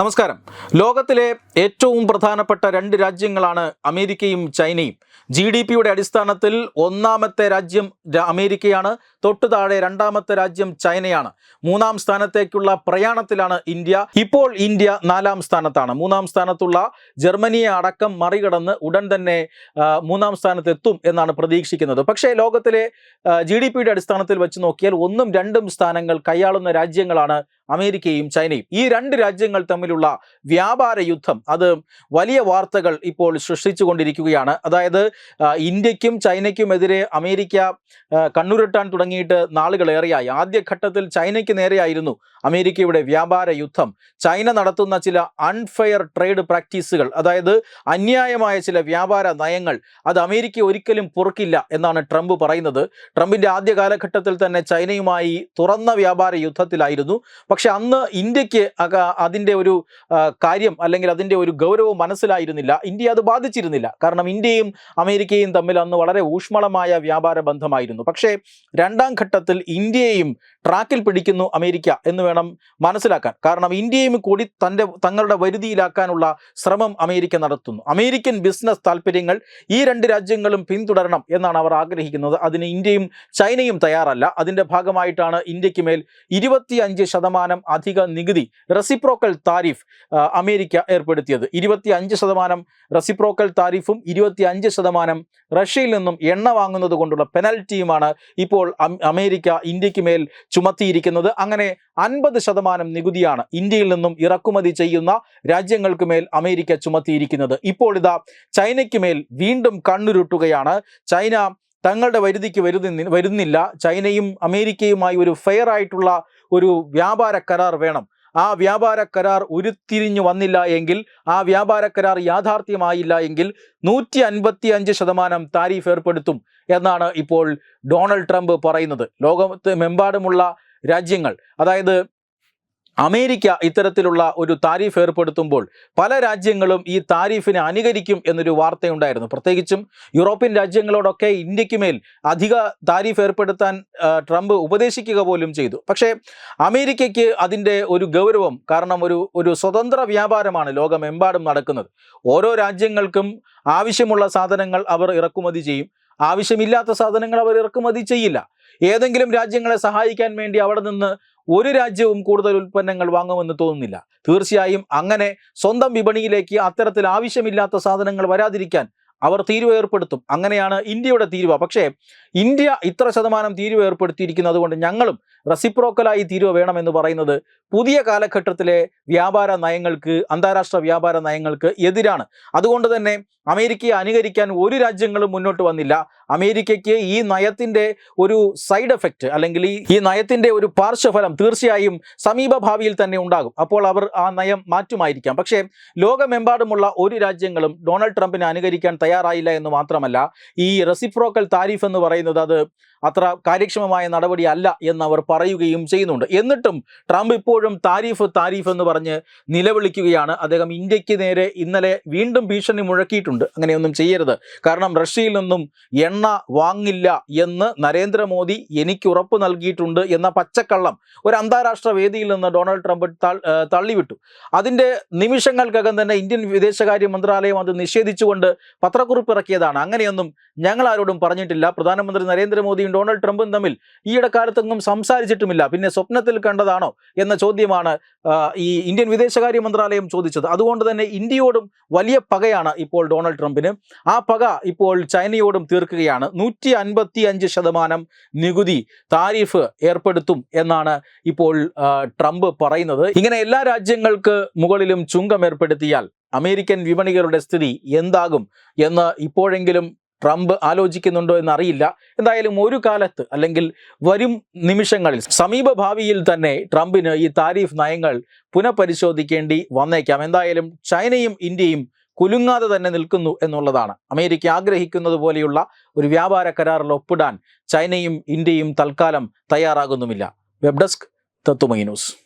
നമസ്കാരം. ലോകത്തിലെ ഏറ്റവും പ്രധാനപ്പെട്ട രണ്ട് രാജ്യങ്ങളാണ് അമേരിക്കയും ചൈനയും. ജി ഡി പിയുടെ അടിസ്ഥാനത്തിൽ ഒന്നാമത്തെ രാജ്യം അമേരിക്കയാണ്. തൊട്ടു താഴെ രണ്ടാമത്തെ രാജ്യം ചൈനയാണ്. മൂന്നാം സ്ഥാനത്തേക്കുള്ള പ്രയാണത്തിലാണ് ഇന്ത്യ. ഇപ്പോൾ ഇന്ത്യ നാലാം സ്ഥാനത്താണ്. മൂന്നാം സ്ഥാനത്തുള്ള ജർമ്മനിയെ അടക്കം മറികടന്ന് ഉടൻ തന്നെ മൂന്നാം സ്ഥാനത്തെത്തും എന്നാണ് പ്രതീക്ഷിക്കുന്നത്. പക്ഷേ ലോകത്തിലെ ജി ഡി പിയുടെ അടിസ്ഥാനത്തിൽ വെച്ച് നോക്കിയാൽ ഒന്നും രണ്ടും സ്ഥാനങ്ങൾ കൈയാളുന്ന രാജ്യങ്ങളാണ് അമേരിക്കയും ചൈനയും. ഈ രണ്ട് രാജ്യങ്ങൾ തമ്മിലുള്ള വ്യാപാര യുദ്ധം അത് വലിയ വാർത്തകൾ ഇപ്പോൾ സൃഷ്ടിച്ചുകൊണ്ടിരിക്കുകയാണ്. അതായത് ഇന്ത്യക്കും ചൈനയ്ക്കുമെതിരെ അമേരിക്ക കണ്ണുരട്ടാൻ തുടങ്ങിയിട്ട് നാളുകളേറെയായി. ആദ്യഘട്ടത്തിൽ ചൈനയ്ക്ക് നേരെയായിരുന്നു അമേരിക്കയുടെ വ്യാപാര യുദ്ധം. ചൈന നടത്തുന്ന ചില അൺഫെയർ ട്രേഡ് പ്രാക്ടീസുകൾ അതായത് അന്യായമായ ചില വ്യാപാര നയങ്ങൾ അത് അമേരിക്ക ഒരിക്കലും പൊറുക്കില്ല എന്നാണ് ട്രംപ് പറയുന്നത്. ട്രംപിന്റെ ആദ്യ കാലഘട്ടത്തിൽ തന്നെ ചൈനയുമായി തുറന്ന വ്യാപാര യുദ്ധത്തിലായിരുന്നു. പക്ഷെ അന്ന് ഇന്ത്യയ്ക്ക് അതിന്റെ ഒരു കാര്യം അല്ലെങ്കിൽ അതിന്റെ ഒരു ഗൗരവം മനസ്സിലായിരുന്നില്ല. ഇന്ത്യ അത് ബാധിച്ചിരുന്നില്ല. കാരണം ഇന്ത്യയും അമേരിക്കയും തമ്മിൽ അന്ന് വളരെ ഊഷ്മളമായ വ്യാപാര ബന്ധമായിരുന്നു. പക്ഷേ രണ്ടാം ഘട്ടത്തിൽ ഇന്ത്യയെയും ട്രാക്കിൽ പിടിക്കുന്നു അമേരിക്ക എന്ന് വേണം മനസ്സിലാക്കാൻ. കാരണം ഇന്ത്യയും കൂടി തന്റെ തങ്ങളുടെ വരുതിയിലാക്കാനുള്ള ശ്രമം അമേരിക്ക നടത്തുന്നു. അമേരിക്കൻ ബിസിനസ് താല്പര്യങ്ങൾ ഈ രണ്ട് രാജ്യങ്ങളും പിന്തുടരണം എന്നാണ് അവർ ആഗ്രഹിക്കുന്നത്. അതിന് ഇന്ത്യയും ചൈനയും തയ്യാറല്ല. അതിന്റെ ഭാഗമായിട്ടാണ് ഇന്ത്യയ്ക്ക് മേൽ ഇരുപത്തി അഞ്ച് ശതമാനം അധിക നികുതി റെസിപ്രോക്കൽ താരിഫ് അമേരിക്ക അമേരിക്ക ഏർപ്പെടുത്തിയത് ഇരുപത്തി അഞ്ച് ശതമാനം റെസിപ്രോക്കൽ താരിഫും ഇരുപത്തി അഞ്ച് ശതമാനം റഷ്യയിൽ നിന്നും എണ്ണ വാങ്ങുന്നത് കൊണ്ടുള്ള പെനൽറ്റിയുമാണ് ഇപ്പോൾ അമേരിക്ക ഇന്ത്യയ്ക്ക് മേൽ ചുമത്തിയിരിക്കുന്നത്. അങ്ങനെ അൻപത് ശതമാനം നികുതിയാണ് ഇന്ത്യയിൽ നിന്നും ഇറക്കുമതി ചെയ്യുന്ന രാജ്യങ്ങൾക്ക് മേൽ അമേരിക്ക ചുമത്തിയിരിക്കുന്നത്. ഇപ്പോൾ ഇതാ ചൈനയ്ക്ക് മേൽ വീണ്ടും കണ്ണുരുട്ടുകയാണ്. ചൈന തങ്ങളുടെ വരുതിക്ക് വരുന്ന വരുന്നില്ല. ചൈനയും അമേരിക്കയുമായി ഒരു ഫെയർ ആയിട്ടുള്ള ഒരു വ്യാപാര കരാർ വേണം. ആ വ്യാപാര കരാർ ഉരുത്തിരിഞ്ഞു വന്നില്ല എങ്കിൽ ആ വ്യാപാര കരാർ യാഥാർത്ഥ്യമായില്ല എങ്കിൽ നൂറ്റി അൻപത്തി അഞ്ച് ശതമാനം താരിഫ് ഏർപ്പെടുത്തും എന്നാണ് ഇപ്പോൾ ഡൊണാൾഡ് ട്രംപ് പറയുന്നത്. ലോകത്ത് മെമ്പാടുമുള്ള രാജ്യങ്ങൾ അതായത് അമേരിക്ക ഇത്തരത്തിലുള്ള ഒരു താരിഫ് ഏർപ്പെടുത്തുമ്പോൾ പല രാജ്യങ്ങളും ഈ താരിഫിനെ അനുകരിക്കും എന്നൊരു വാർത്തയുണ്ടായിരുന്നു. പ്രത്യേകിച്ചും യൂറോപ്യൻ രാജ്യങ്ങളോടൊക്കെ ഇന്ത്യയ്ക്ക് മേൽ അധിക താരിഫ് ഏർപ്പെടുത്താൻ ട്രംപ് ഉപദേശിക്കുക പോലും ചെയ്തു. പക്ഷേ അമേരിക്കയ്ക്ക് അതിന്റെ ഒരു ഗൗരവം കാരണം ഒരു ഒരു സ്വതന്ത്ര വ്യാപാരമാണ് ലോകമെമ്പാടും നടക്കുന്നത്. ഓരോ രാജ്യങ്ങൾക്കും ആവശ്യമുള്ള സാധനങ്ങൾ അവർ ഇറക്കുമതി ചെയ്യും. ആവശ്യമില്ലാത്ത സാധനങ്ങൾ അവർ ഇറക്കുമതി ചെയ്യില്ല. ഏതെങ്കിലും രാജ്യങ്ങളെ സഹായിക്കാൻ വേണ്ടി അവിടെ നിന്ന് ഒരു രാജ്യവും കൂടുതൽ ഉൽപ്പന്നങ്ങൾ വാങ്ങുമെന്ന് തോന്നുന്നില്ല. തീർച്ചയായും അങ്ങനെ സ്വന്തം വിപണിയിലേക്ക് അത്തരത്തിൽ ആവശ്യമില്ലാത്ത സാധനങ്ങൾ വരാതിരിക്കാൻ അവർ തീരുവ ഏർപ്പെടുത്തും. അങ്ങനെയാണ് ഇന്ത്യയുടെ തീരുവ. പക്ഷേ ഇന്ത്യ ഇത്ര ശതമാനം തീരുവ ഏർപ്പെടുത്തിയിരിക്കുന്നത് കൊണ്ട് ഞങ്ങളും റെസിപ്രോക്കലായി തീരുവ വേണമെന്ന് പറയുന്നത് പുതിയ കാലഘട്ടത്തിലെ വ്യാപാര നയങ്ങൾക്ക് അന്താരാഷ്ട്ര വ്യാപാര നയങ്ങൾക്ക് എതിരാണ്. അതുകൊണ്ട് തന്നെ അമേരിക്കയെ അനുകരിക്കാൻ ഒരു രാജ്യങ്ങളും മുന്നോട്ട് വന്നില്ല. അമേരിക്കയ്ക്ക് ഈ നയത്തിന്റെ ഒരു സൈഡ് എഫക്റ്റ് അല്ലെങ്കിൽ ഈ നയത്തിന്റെ ഒരു പാർശ്വഫലം തീർച്ചയായും സമീപഭാവിയിൽ തന്നെ ഉണ്ടാകും. അപ്പോൾ അവർ ആ നയം മാറ്റുമായിരിക്കാം. പക്ഷേ ലോകമെമ്പാടുമുള്ള ഒരു രാജ്യങ്ങളും ഡൊണാൾഡ് ട്രംപിനെ അനുകരിക്കാൻ തയ്യാറായില്ല എന്ന് മാത്രമല്ല ഈ റെസിപ്രോക്കൽ താരിഫ് എന്ന് പറയുന്നത് അത് അത്ര കാര്യക്ഷമമായ നടപടി അല്ല എന്ന് അവർ പറയുകയും ചെയ്യുന്നുണ്ട്. എന്നിട്ടും ട്രംപ് ഇപ്പോഴും താരിഫ് താരിഫ് എന്ന് പറഞ്ഞ് നിലവിളിക്കുകയാണ്. അദ്ദേഹം ഇന്ത്യയ്ക്ക് നേരെ ഇന്നലെ വീണ്ടും ഭീഷണി മുഴക്കിയിട്ടുണ്ട്. അങ്ങനെയൊന്നും ചെയ്യരുത്. കാരണം റഷ്യയിൽ നിന്നും എണ്ണ വാങ്ങില്ല എന്ന് നരേന്ദ്രമോദി എനിക്ക് ഉറപ്പ് നൽകിയിട്ടുണ്ട് എന്ന പച്ചക്കള്ളം ഒരു അന്താരാഷ്ട്ര വേദിയിൽ നിന്ന് ഡൊണാൾഡ് ട്രംപ് തള്ളിവിട്ടു. അതിന്റെ നിമിഷങ്ങൾക്കകം തന്നെ ഇന്ത്യൻ വിദേശകാര്യ മന്ത്രാലയം അത് നിഷേധിച്ചുകൊണ്ട് പത്രക്കുറിപ്പ് ഇറക്കിയതാണ്. അങ്ങനെയൊന്നും ഞങ്ങൾ ആരോടും പറഞ്ഞിട്ടില്ല. പ്രധാനമന്ത്രി നരേന്ദ്രമോദിയും ഡൊണാൾഡ് ട്രംപും തമ്മിൽ ഈ കാലത്തെങ്ങും സംസാരിച്ചിട്ടുമില്ല. പിന്നെ സ്വപ്നത്തിൽ കണ്ടതാണോ എന്ന ചോദ്യമാണ് ഈ ഇന്ത്യൻ വിദേശകാര്യ മന്ത്രാലയം ചോദിച്ചത്. അതുകൊണ്ട് തന്നെ ഇന്ത്യയോടും വലിയ പകയാണ് ഇപ്പോൾ ഡൊണാൾഡ് ട്രംപിന്. ആ പക ഇപ്പോൾ ചൈനയോടും തീർക്കുകയാണ്. നൂറ്റി അൻപത്തി അഞ്ച് ശതമാനം നികുതി താരിഫ് ഏർപ്പെടുത്തും എന്നാണ് ഇപ്പോൾ ട്രംപ് പറയുന്നത്. ഇങ്ങനെ എല്ലാ രാജ്യങ്ങൾക്ക് മുകളിലും ചുങ്കം ഏർപ്പെടുത്തിയാൽ അമേരിക്കൻ വിപണികളുടെ സ്ഥിതി എന്താകും എന്ന് ഇപ്പോഴെങ്കിലും ട്രംപ് ആലോചിക്കുന്നുണ്ടോ എന്നറിയില്ല. എന്തായാലും ഒരു കാലത്ത് അല്ലെങ്കിൽ വരും നിമിഷങ്ങളിൽ സമീപ ഭാവിയിൽ തന്നെ ട്രംപിന് ഈ താരിഫ് നയങ്ങൾ പുനഃപരിശോധിക്കേണ്ടി വന്നേക്കാം. എന്തായാലും ചൈനയും ഇന്ത്യയും കുലുങ്ങാതെ തന്നെ നിൽക്കുന്നു എന്നുള്ളതാണ്. അമേരിക്ക ആഗ്രഹിക്കുന്നത് പോലെയുള്ള ഒരു വ്യാപാര കരാറിൽ ഒപ്പിടാൻ ചൈനയും ഇന്ത്യയും തൽക്കാലം തയ്യാറാകുന്നുമില്ല. വെബ് ഡെസ്ക് തത്തുമൈ ന്യൂസ്.